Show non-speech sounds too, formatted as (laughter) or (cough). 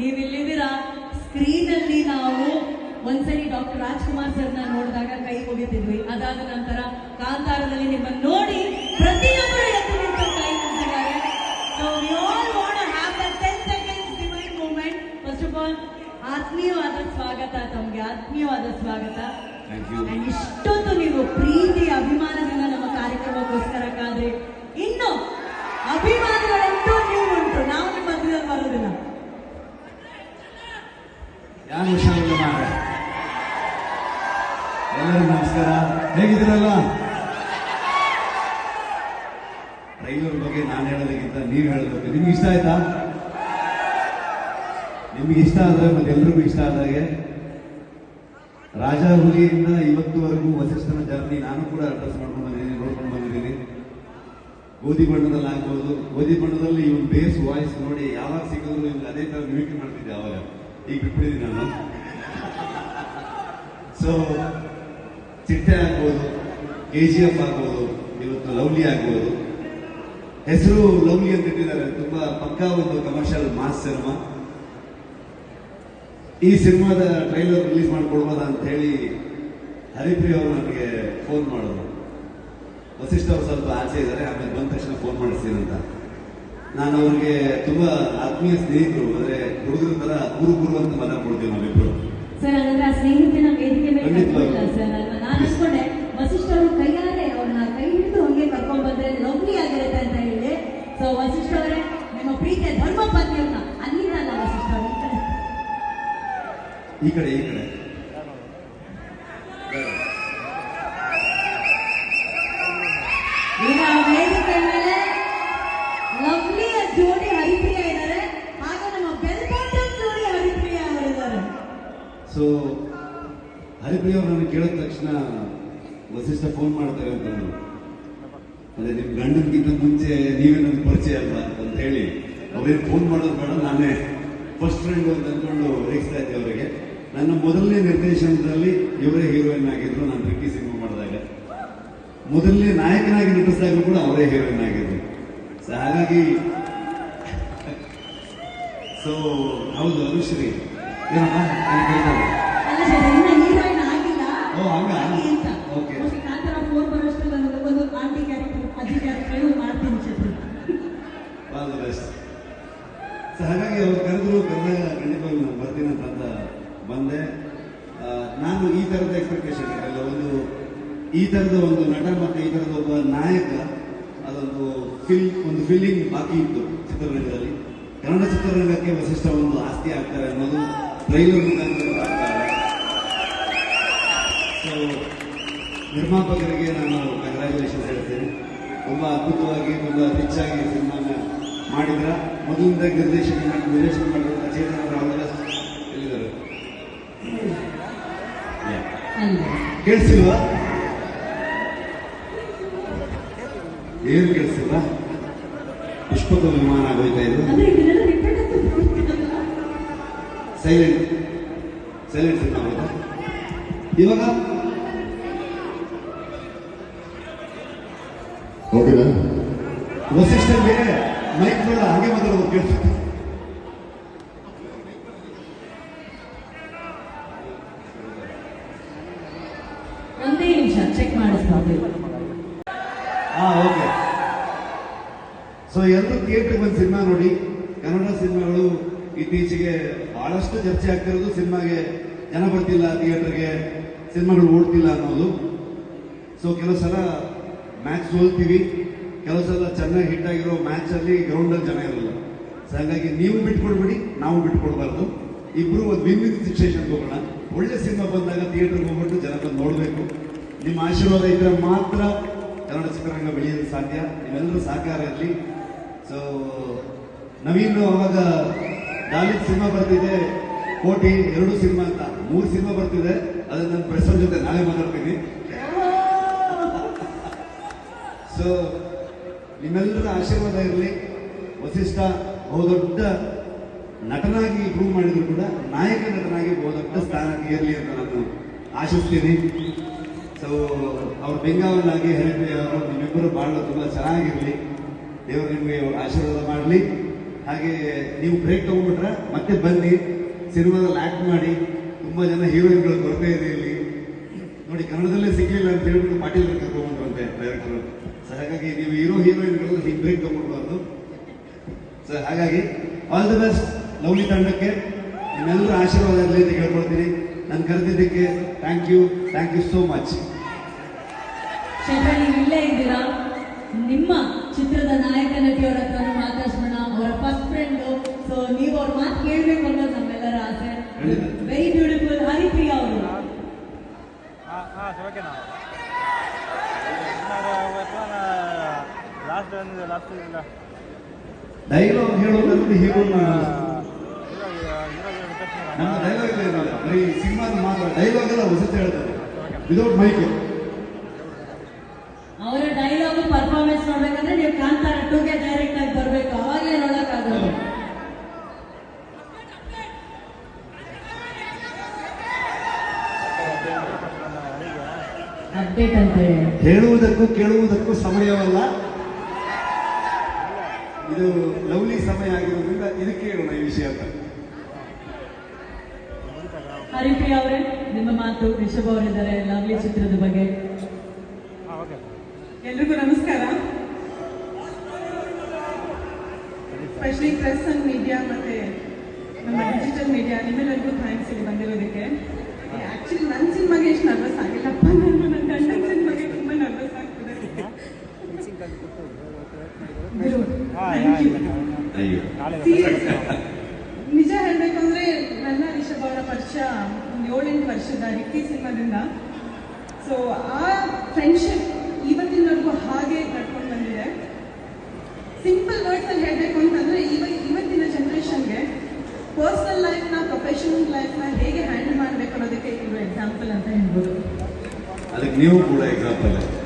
ನೀವಿಲ್ಲಿದ್ದೀರಾ? Screen ಅಲ್ಲಿ ನಾವು ಒಂದ್ಸರಿ ಡಾಕ್ಟರ್ ರಾಜ್ಕುಮಾರ್ ಸರ್ನ ನೋಡಿದಾಗ ಕೈ ಮುಗಿತಿದ್ವಿ. ಅದಾದ ನಂತರ ಕಾಂತಾರದಲ್ಲಿ ನಿಮ್ಮನ್ನು ನೋಡಿ ಪ್ರತಿಯೊಬ್ಬರು ಎದ್ದು ನಿಂತು ಕೈ ಮುಗಿದಿದ್ದಾರೆ so we all want have the 10 seconds divine moment first of all ಆತ್ಮೀಯವಾದ ಸ್ವಾಗತ ತಮಗೆ ಆತ್ಮೀಯವಾದ ಸ್ವಾಗತ. ಇಷ್ಟೊಂದು ನೀವು ಪ್ರೀತಿ ಅಭಿಮಾನದಿಂದ ನಮ್ಮ ಕಾರ್ಯಕ್ರಮಕ್ಕೋಸ್ಕರ ಕಾದ್ರೆ. ಇನ್ನು ಅಭಿಮಾನಗಳಂತೂ ನೀವು ಉಂಟು ನಾವು ನಿಮ್ಮ ಬರೋದಿಲ್ಲ. ಯಾರು ವಿಷಯವನ್ನು ಮಾಡ ಎಲ್ಲರಿಗೂ ನಮಸ್ಕಾರ. ಹೇಗಿದ್ದೀರಲ್ಲ? ಟ್ರೈಲರ್ ಬಗ್ಗೆ ನಾನು ಹೇಳೋದಕ್ಕಿಂತ ನೀವು ಹೇಳಬೇಕು ನಿಮ್ಗೆ ಇಷ್ಟ ಆಯ್ತಾ? ನಿಮ್ಗೆ ಇಷ್ಟ ಆದಾಗ ಮತ್ತೆ ಎಲ್ರಿಗೂ ಇಷ್ಟ ಆದಾಗೆ. ರಾಜ ಹುಲಿಯಿಂದ ಇವತ್ತುವರೆಗೂ ವಸಿಷ್ಠನ ಜರ್ನಿ ನಾನು ಕೂಡ ಅಡ್ರೆಸ್ ಮಾಡ್ಕೊಂಡು ಬಂದಿದ್ದೀನಿ, ನೋಡ್ಕೊಂಡು ಬಂದಿದ್ದೀನಿ. ಗೋಧಿ ಬಣ್ಣದಲ್ಲಿ ಆಗ್ಬೋದು. ಗೋಧಿ ಬಣ್ಣದಲ್ಲಿ ಇವನ್ ಬೇಸ್ ವಾಯ್ಸ್ ನೋಡಿ ಯಾವಾಗ ಸಿಕ್ಕಿದ್ರು ಇವ್ನು ಅದೇ ಥರ ಮಿಮಿಕ್ರಿ ಮಾಡ್ತಿದ್ದೆ ಅವಾಗ ಈಗ ಬಿಟ್ಬಿಟ್ಟಿದ್ದೀನಿ ನಾನು. ಸೊ ಚಿಟ್ಟೆ ಆಗ್ಬೋದು ಕೆ ಜಿ ಎಫ್ ಆಗ್ಬೋದು, ಇವತ್ತು ಲವ್ಲಿ ಆಗ್ಬೋದು. ಹೆಸರು ಲವ್ಲಿ ಅಂತ ಇಟ್ಟಿದ್ದಾರೆ. ತುಂಬಾ ಪಕ್ಕಾ ಒಂದು ಕಮರ್ಷಿಯಲ್ ಮಾಸ್ ಸಿನಿಮಾ ಈ ಸಿನಿಮಾದ ಟ್ರೈಲರ್ ರಿಲೀಸ್ ಮಾಡ್ಕೊಡ್ಬೋದಾ ಅಂತ ಹೇಳಿ ಹರಿಪ್ರಿಯ ಅವರು ನನಗೆ ಫೋನ್ ಮಾಡೋದು ವಸಿಷ್ಠ ಅವರು ಸ್ವಲ್ಪ ಆಚೆ ಇದ್ದಾರೆ, ಆಮೇಲೆ ಬಂದ ತಕ್ಷಣ ಫೋನ್ ಮಾಡಿಸ್ತೀನಿ ಅಂತ. ನಾನು ಅವ್ರಿಗೆ ತುಂಬಾ ಆತ್ಮೀಯ ಸ್ನೇಹಿತರು ಅಂದ್ರೆ ಹುಡುಗರ ತರ ಗುರು ಗುರು ಅಂತ ಮಾತಾಡ್ಕೊಡ್ತೀವಿ ನಾವಿಬ್ರು ಸರ್ ಹಾಗಂದ್ರೆ ಆ ಸ್ನೇಹಿತನ ವೇದಿಕೆ ಮೇಲೆ ಕರ್ಕೊಂಡಿಲ್ಲ ಸರ್. ಅಲ್ವಾ ನಾನು ಅನ್ಕೊಂಡೆ ವಸಿಷ್ಠ ಅವರು ಕೈಯಾರೆ ಅವ್ರನ್ನ ಕೈ ಹಿಡಿದು ಹಂಗೆ ಕರ್ಕೊಂಡ್ ಬಂದ್ರೆ ಲವ್ಲಿ ಆಗಿರುತ್ತೆ ಅಂತ ಹೇಳಿ ಸೊ ವಸಿಷ್ಠ ಅವರೇ ನಿಮ್ಮ ಪ್ರೀತಿಯ ಧರ್ಮ ಪತ್ನಿಯವ್ರನ್ನ ಅಲ್ಲಿಂದ ಅಲ್ಲ ವಸಿಷ್ಠ ಈ ಕಡೆ ಈ ಕಡೆ ಈ ಕಡೆ ಈಗ ವೇದಿಕೆ ಮೇಲೆ ಲವ್ಲಿಯ ಜೋಡಿ ಹರಿಪ್ರಿಯ ಇದ್ದಾರೆ ಹಾಗೆ ನಮ್ಮ ಬೆಲ್ ಬಾಟಮ್ ಜೋಡಿ ಹರಿಪ್ರಿಯ ಅವರಿದ್ದಾರೆ ಸೊ ಹರಿಪ್ರಿಯ ಅವರು ನನಗೆ ಕೇಳಿದ ತಕ್ಷಣ ವಸಿಷ್ಠ ಫೋನ್ ಮಾಡ್ತಾರೆ ಅಂತ ಅಂದ್ರು. ಅದೇ ನಿಮ್ ಗಂಡನ್ಗಿಂತ ಮುಂಚೆ ನೀವೇ ನನಗೆ ಪರಿಚಯ ಅಲ್ವಾ ಅಂತ ಹೇಳಿ ಅವ್ರಿಗೆ ಫೋನ್ ಮಾಡೋದು ಬೇಡ, ನಾನೇ ಫಸ್ಟ್ ಫ್ರೆಂಡ್ ಅಂತ ಅಂದ್ಕೊಂಡು ರೇಗಿಸ್ತಾ ಇದ್ದೆ ಅವರಿಗೆ. ನನ್ನ ಮೊದಲನೇ ನಿರ್ದೇಶನದಲ್ಲಿ ಇವರೇ ಹೀರೋಯಿನ್ ಆಗಿದ್ರು, ನಾನು ರಿಕ್ಕಿ ಸಿನಿಮಾ ಮಾಡಿದಾಗ. ಮೊದಲನೇ ನಾಯಕನಾಗಿ ನಟಿಸಿದಾಗಲೂ ಕೂಡ ಅವರೇ ಹೀರೋಯಿನ್ ಆಗಿದ್ರು. ಸೊ ಹಾಗಾಗಿ (laughs) ಸೊ ಹೌದು, ಅನುಶ್ರೀ. ಹಾಗಾಗಿ ಅವ್ರು ಕರೆದ್ರು ಕನ್ನಡ ಖಂಡಿತವಾಗಿ ನಾನು ಬರ್ತೀನಿ ಅಂತ ಬಂದೆ. ನಾನು ಈ ಥರದ ಎಕ್ಸ್ಪೆಕ್ಟೇಷನ್ ಇರಲಿಲ್ಲ ಒಂದು ಈ ಥರದ ಒಂದು ನಟ ಮತ್ತು ಈ ಥರದ ಒಬ್ಬ ನಾಯಕ ಅದೊಂದು ಫಿಲ್ ಒಂದು ಫೀಲಿಂಗ್ ಬಾಕಿ ಇತ್ತು ಚಿತ್ರರಂಗದಲ್ಲಿ. ಕನ್ನಡ ಚಿತ್ರರಂಗಕ್ಕೆ ವಿಶಿಷ್ಟ ಒಂದು ಆಸ್ತಿ ಆಗ್ತಾರೆ ಅನ್ನೋದು ಆಗ್ತಾರೆ ಸೊ ನಿರ್ಮಾಪಕರಿಗೆ ನಾನು ಕಂಗ್ರ್ಯಾಚುಲೇಷನ್ಸ್ ಹೇಳ್ತೇನೆ. ತುಂಬ ಅದ್ಭುತವಾಗಿ ತುಂಬ ರಿಚ್ ಆಗಿ ಸಿನಿಮಾನ ಮಾಡಿದ್ರ. ಮೊದಲಿಂದ ನಿರ್ದೇಶನ ಮಾಡಿ ನಿರ್ದೇಶನ ಮಾಡಿದ ಅಚೇತನ ಅವರು ಎಲ್ಲಿದ್ದಾರೆ? ಕೇಳಿಸಿಲ್ವಾ? ಏನು ಕೇಳಿಸಿಲ್ಲ ಪುಷ್ಪದ ವಿಮಾನ ಆಗೋಯ್ತಾ ಇದು ಅಂದ್ರೆ ಇದನ್ನೆಲ್ಲ ರಿಪೀಟ್ ಅಂತ ಸೈಲೆಂಟ್ ಸೈಲೆಂಟ್ ಸಿನಿಮಾ ಆಗೋಯ್ತಾ ಇವಾಗ? ಓಕೆನಾ ವಸಿಷ್ಠನ್ಗೆ ಮೈಕ್ ಬೇಡ ಹಾಗೆ ಮಾತಾಡೋದು ಕೇಳಿಸುತ್ತೆ ಒಂದೇ ನಿಮಿಷ ಚೆಕ್ ಮಾಡಿಸ್ಬೋದು ಹಾ ಓಕೆ ಸೊ ಎಲ್ಲರೂ ಥಿಯೇಟರ್ ಬಂದು ಸಿನಿಮಾ ನೋಡಿ ಕನ್ನಡ ಸಿನಿಮಾಗಳು ಇತ್ತೀಚೆಗೆ ಬಹಳಷ್ಟು ಚರ್ಚೆ ಆಗ್ತಿರೋದು ಸಿನಿಮಾಗೆ ಜನ ಬರ್ತಿಲ್ಲ, ಥಿಯೇಟರ್ಗೆ ಸಿನಿಮಾಗಳು ಓಡ್ತಿಲ್ಲ ಅನ್ನೋದು. ಸೊ ಕೆಲವು ಸಲ ಮ್ಯಾಚ್ ಸೋಲ್ತೀವಿ, ಕೆಲವು ಸಲ ಚೆನ್ನಾಗಿ ಹಿಟ್ ಆಗಿರೋ ಮ್ಯಾಚಲ್ಲಿ ಅಲ್ಲಿ ಗ್ರೌಂಡ್ ಅಲ್ಲಿ ಜನ ಇರಲ್ಲ. ಸೊ ಹಾಗಾಗಿ ನೀವು ಬಿಟ್ಕೊಡ್ಬೇಡಿ, ನಾವು ಬಿಟ್ಕೊಡ್ಬಾರ್ದು. ಇಬ್ಬರು ಒಂದು ವಿನ್ ವಿನ್ ಸಿಚುವೇಶನ್ ಹೋಗೋಣ. ಒಳ್ಳೆ ಸಿನಿಮಾ ಬಂದಾಗ ಥಿಯೇಟರ್ಗೆ ಹೋಗ್ಬಿಟ್ಟು ಜನ ಬಂದು ನೋಡಬೇಕು. ನಿಮ್ಮ ಆಶೀರ್ವಾದ ಇದ್ರೆ ಮಾತ್ರ ಕನ್ನಡ ಚಿತ್ರರಂಗ ಬೆಳೆಯಲು ಸಾಧ್ಯ. ನೀವೆಲ್ಲರೂ ಸಹಕಾರ ಇರಲಿ. ಸೊ ನವೀನ್ ಅವಾಗ ದಾಲಿತ್ ಸಿನಿಮಾ ಬರ್ತಿದೆ. ಕೋಟಿ ಎರಡು ಸಿನಿಮಾ ಅಂತ. ಮೂರು ಸಿನಿಮಾ ಬರ್ತಿದೆ. ಅದನ್ನ ನನ್ನ ಪ್ರೆಸರ್ ಜೊತೆ ನಾಳೆ ಮಾತಾಡ್ತೀನಿ. ಸೊ ನಿಮ್ಮೆಲ್ಲರ ಆಶೀರ್ವಾದ ಇರಲಿ. ವಸಿಷ್ಠ ಬಹುದೊಡ್ಡ ನಟನಾಗಿ ಪ್ರೂವ್ ಮಾಡಿದ್ರು ಕೂಡ ನಾಯಕ ನಟನಾಗಿ ಬಹುದೊಡ್ಡ ಸ್ಥಾನ ಇರಲಿ ಅಂತ ನಾನು ಆಶಿಸ್ತೀನಿ. ಸೊ ಅವ್ರ ಬೆಂಗಾವಲಾಗಿ ಹರಿಪ್ರಿಯ ಅವರು ನಿಮ್ಮಿಬ್ಬರು ಬಾಳ ತುಂಬ ಚೆನ್ನಾಗಿರಲಿ. ದೇವರು ನಿಮಗೆ ಆಶೀರ್ವಾದ ಮಾಡಲಿ. ಹಾಗೆ ನೀವು ಬ್ರೇಕ್ ತಗೊಂಡ್ಬಿಟ್ರೆ ಮತ್ತೆ ಬನ್ನಿ ಸಿನಿಮಾದಲ್ಲಿ ಆಕ್ಟ್ ಮಾಡಿ, ತುಂಬ ಜನ ಹೀರೋಯಿನ್ಗಳು ಬರ್ತಾ ಇದೆ ಇಲ್ಲಿ. ನೋಡಿ, ಕನ್ನಡದಲ್ಲೇ ಸಿಗಲಿಲ್ಲ ಅಂತ ಹೇಳ್ಬಿಟ್ಟು ಪಾಟೀಲ್ ಅಂತ ಡೈರೆಕ್ಟರ್ ಸೊ ಹಾಗಾಗಿ ನೀವು ಹೀರೋ ಹೀರೋಯಿನ್ಗಳು ಹಿಂಗೆ ಬ್ರೇಕ್ ತಗೊಂಡ್ಬಾರ್ದು ಸೊ ಹಾಗಾಗಿ ಆಲ್ ದಿ ಬೆಸ್ಟ್ ಲವ್ಲಿ ತಂಡಕ್ಕೆ. ನಿಮ್ಮೆಲ್ಲರೂ ಆಶೀರ್ವಾದ ಇರಲಿ ಅಂತ ಕೇಳ್ಕೊಳ್ತೀನಿ. ನಾನು ಕರೆದಿದ್ದಕ್ಕೆ thank you thank you so much ಇಲ್ಲೇ ಇದ್ದೀರಾ? ನಿಮ್ಮ ಚಿತ್ರದ ನಾಯಕ ನಟಿಯವರ ಹತ್ರ ಸೊ ನೀವು ಅವ್ರ ಮಾತು ಕೇಳಬೇಕು ಅನ್ನೋದು ನಮ್ಮೆಲ್ಲರ ಆಸೆ ಖಂಡಿತ. ವೆರಿ ಬ್ಯೂಟಿಫುಲ್ ಹರಿಪ್ರಿಯಾ ಅವರು ಲಾಸ್ಟ್ ಒಂದು ಲಾಸ್ಟ್ ಇಲ್ಲ ಡೈಲಾಗ್ ಹೇಳೋದ್ರಲ್ಲಿ ಹೀರೋ ನಮ್ಮ ಡೈಲಾಗ್ ಇಲ್ಲ ಬರೀ ಸಿನಿಮಾದ ಮಾತ್ರ ಡೈಲಾಗ್ ಎಲ್ಲ ಹೊಸತು ಹೇಳ್ತಾರೆ ವಿದೌಟ್ ಮೈಕ್ ಹೇಳುವುದಕ್ಕೂ ಕೇಳುವುದಕ್ಕೂ ಸಮಯವಲ್ಲ. ಇದು ಲವ್ಲಿ ಸಮಯ ಆಗಿರೋದ್ರಿಂದ ಇದಕ್ಕೆ ಹೇಳೋಣ ಈ ವಿಷಯ ಅಂತ. ಹರಿಪ್ರಿಯ ಅವರೇ ನಿಮ್ಮ ಮಾತು ರಿಷಭ್ ಅವರಿದ್ದಾರೆ ಲವ್ಲಿ ಚಿತ್ರದ ಬಗ್ಗೆ. ಎಲ್ರಿಗೂ ನಮಸ್ಕಾರ. ಸ್ಪೆಷಲಿ ಪ್ರೆಸ್ ಅಂಡ್ ಮೀಡಿಯಾ ಮತ್ತೆ ನಮ್ಮ ಡಿಜಿಟಲ್ ಮೀಡಿಯಾ ನಿಮ್ಮೆಲ್ಲರಿಗೂ ಥ್ಯಾಂಕ್ಸ್ ಇಲ್ಲಿ ಬಂದಿರೋದಕ್ಕೆ. ಆಕ್ಚುಲಿ ನನ್ನ ಸಿನಿಮಾಗೆ ಎಷ್ಟು ನರ್ವಸ್ ಆಗಿಲ್ಲಪ್ಪ ನಾನು ನನ್ನ ಗಂಡನ ಸಿನಿಮಾಗೆ ತುಂಬಾ ನರ್ವಸ್ ಆಗ್ತಿದೆ. ನಿಜ ಹೇಳ್ಬೇಕಂದ್ರೆ ನನ್ನ ರಿಷಬ್ ಅವರ ಪರಿಚಯ ಒಂದು ಏಳೆಂಟು ವರ್ಷದ ಹಿಟ್ಟಿ ಸಿನಿಮಾದಿಂದ. ಸೊ ಆ ಫ್ರೆಂಡ್ಶಿಪ್ ನೀವು ಕೂಡ ಎಕ್ಸಾಂಪಲ್